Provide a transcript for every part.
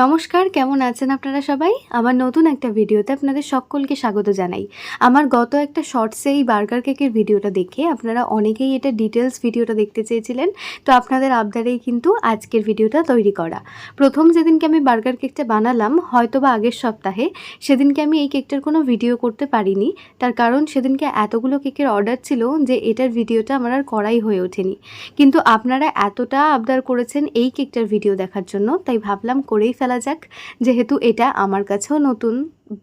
নমস্কার, কেমন আছেন আপনারা সবাই? আমার নতুন একটা ভিডিওতে আপনাদের সকলকে স্বাগত জানাই। আমার গত একটা শর্টসে এই বার্গার কেকের ভিডিওটা দেখে আপনারা অনেকেই এটা ডিটেলস ভিডিওটা দেখতে চেয়েছিলেন, তো আপনাদের আবদারেই কিন্তু আজকের ভিডিওটা তৈরি করা। প্রথম যেদিনকে আমি বার্গার কেকটা বানালাম হয়তো বা আগের সপ্তাহে, সেদিনকে আমি এই কেকটার কোনো ভিডিও করতে পারিনি। তার কারণ সেদিনকে এতগুলো কেকের অর্ডার ছিল যে এটার ভিডিওটা আমার আর করাই হয়ে ওঠেনি। কিন্তু আপনারা এতটা আবদার করেছেন এই কেকটার ভিডিও দেখার জন্য, তাই ভাবলাম করেই ফেলা যাক যেহেতু এটা আমার কাছেও নতুন।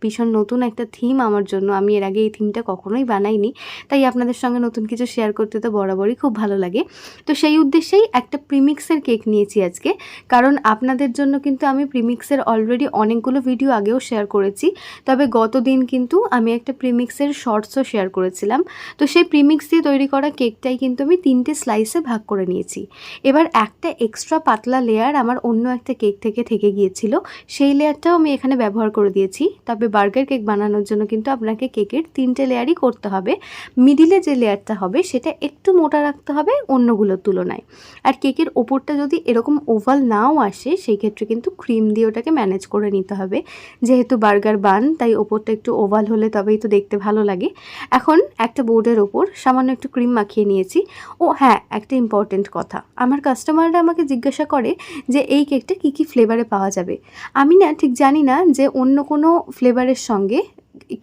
ভীষণ নতুন একটা থিম আমার জন্য। আমি এর আগে এই থিমটা কখনোই বানাইনি। তাই আপনাদের সঙ্গে নতুন কিছু শেয়ার করতে তো বরাবরই খুব ভালো লাগে। তো সেই উদ্দেশ্যেই একটা প্রিমিক্সের কেক নিয়েছি আজকে। কারণ আপনাদের জন্য কিন্তু আমি প্রিমিক্সের অলরেডি অনেকগুলো ভিডিও আগেও শেয়ার করেছি। তবে গত দিন কিন্তু আমি একটা প্রিমিক্সের শর্টসও শেয়ার করেছিলাম। তো সেই প্রিমিক্স দিয়ে তৈরি করা কেকটাই কিন্তু আমি তিনটে স্লাইসে ভাগ করে নিয়েছি। এবার একটা এক্সট্রা পাতলা লেয়ার আমার অন্য একটা কেক থেকে থেকে গিয়েছিল। সেই লেয়ারটাও আমি এখানে ব্যবহার করে দিয়েছি। তবে বার্গার কেক বানানোর জন্য, কিন্তু আপনাকে কেকের তিনটে লেয়ারই করতে হবে। মিডিলে যে লেয়ারটা হবে, সেটা একটু মোটা রাখতে হবে অন্যগুলোর তুলনায়। আর কেকের ওপরটা যদি এরকম ওভাল নাও আসে, সেই ক্ষেত্রে কিন্তু ক্রিম দিয়ে ওটাকে ম্যানেজ করে নিতে হবে। যেহেতু বার্গার বান, তাই ওপরটা একটু ওভাল হলে তবেই তো দেখতে ভালো লাগে। এখন একটা বোর্ডের ওপর সামান্য একটু ক্রিম মাখিয়ে নিয়েছি। ও হ্যাঁ একটা ইম্পর্টেন্ট কথা। আমার কাস্টমাররা আমাকে জিজ্ঞাসা করে যে, এই কেকটা কী কী ফ্লেভারে পাওয়া যাবে? আমি না ঠিক জানি না যে অন্য কোনো ফ্লেভারের সঙ্গে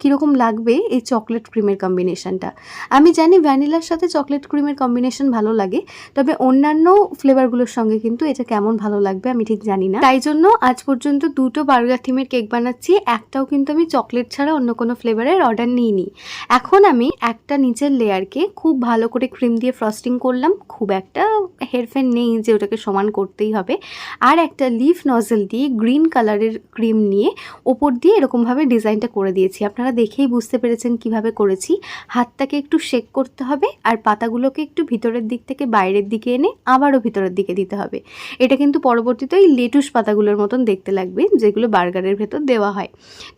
কীরকম লাগবে এই চকলেট ক্রিমের কম্বিনেশনটা আমি জানি ভ্যানিলার সাথে চকলেট ক্রিমের কম্বিনেশন ভালো লাগে, তবে অন্যান্য ফ্লেভারগুলোর সঙ্গে কিন্তু এটা কেমন ভালো লাগবে আমি ঠিক জানি না। তাই জন্য আজ পর্যন্ত দুটো বার্গার থিমের কেক বানাচ্ছি, একটাও কিন্তু আমি চকলেট ছাড়া অন্য কোনো ফ্লেভারের অর্ডার নিইনি। এখন আমি একটা নিচের লেয়ারকে খুব ভালো করে ক্রিম দিয়ে ফ্রস্টিং করলাম, খুব একটা হেরফের নেই যে ওটাকে সমান করতেই হবে। আর একটা লিফ নজল দিয়ে গ্রিন কালারের ক্রিম নিয়ে ওপর দিয়ে এরকমভাবে ডিজাইনটা করে দিয়েছি। আপনারা দেখেই বুঝতে পেরেছেন কীভাবে করেছি। হাতটাকে একটু শেক করতে হবে আর পাতাগুলোকে একটু ভিতরের দিক থেকে বাইরের দিকে এনে আবারও ভিতরের দিকে দিতে হবে। এটা কিন্তু পরবর্তীতে ওই লেটুস পাতাগুলোর মতন দেখতে লাগবে, যেগুলো বার্গারের ভেতর দেওয়া হয়।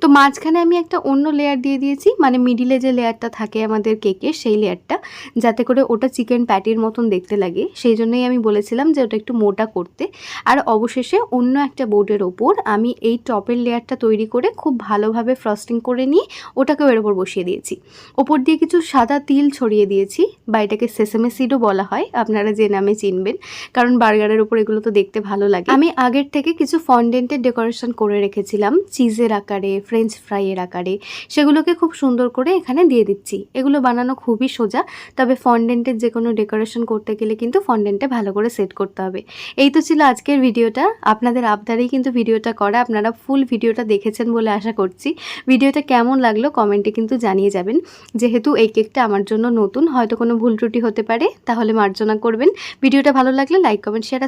তো মাঝখানে আমি একটা অন্য লেয়ার দিয়ে দিয়েছি মানে মিডিলে যে লেয়ারটা থাকে আমাদের কেকের সেই লেয়ারটা যাতে করে ওটা চিকেন প্যাটির মতন দেখতে লাগে। সেই জন্যই আমি বলেছিলাম যে ওটা একটু মোটা করতে। আর অবশেষে অন্য একটা বোর্ডের ওপর আমি এই টপের লেয়ারটা তৈরি করে খুব ভালোভাবে ফ্রস্টিং করে নিয়ে ওটাকেও এর ওপর বসিয়ে দিয়েছি। ওপর দিয়ে কিছু সাদা তিল ছড়িয়ে দিয়েছি, বা এটাকে সেসেমে সিডও বলা হয়, আপনারা যে নামে চিনবেন, কারণ বার্গারের ওপর এগুলো তো দেখতে ভালো লাগে। আমি আগের থেকে কিছু ফন্ডেন্টের ডেকোরেশন করে রেখেছিলাম চিজের আকারে ফ্রেঞ্চ ফ্রাইয়ের আকারে, সেগুলোকে খুব সুন্দর করে এখানে দিয়ে দিচ্ছি। এগুলো বানানো খুবই সোজা, তবে ফন্ডেন্টের যে কোনো ডেকোরেশন করতে গেলে কিন্তু ফন্ডেন্টে ভালো করে সেট করতে হবে। এই তো ছিল আজকের ভিডিওটা, আপনাদের আবদারেই কিন্তু ভিডিওটা করা, আপনারা ফুল ভিডিওটা দেখেছেন বলে আশা করছি। ভিডিওটা কেমন লাগল কমেন্টে কিন্তু জানিয়ে যাবেন। যেহেতু এই কেকটা আমার জন্য নতুন, হয়তো কোনো ভুল ত্রুটি হতে পারে, তাহলে মার্জনা করবেন। ভিডিওটা ভালো লাগলে লাইক, কমেন্ট, শেয়ার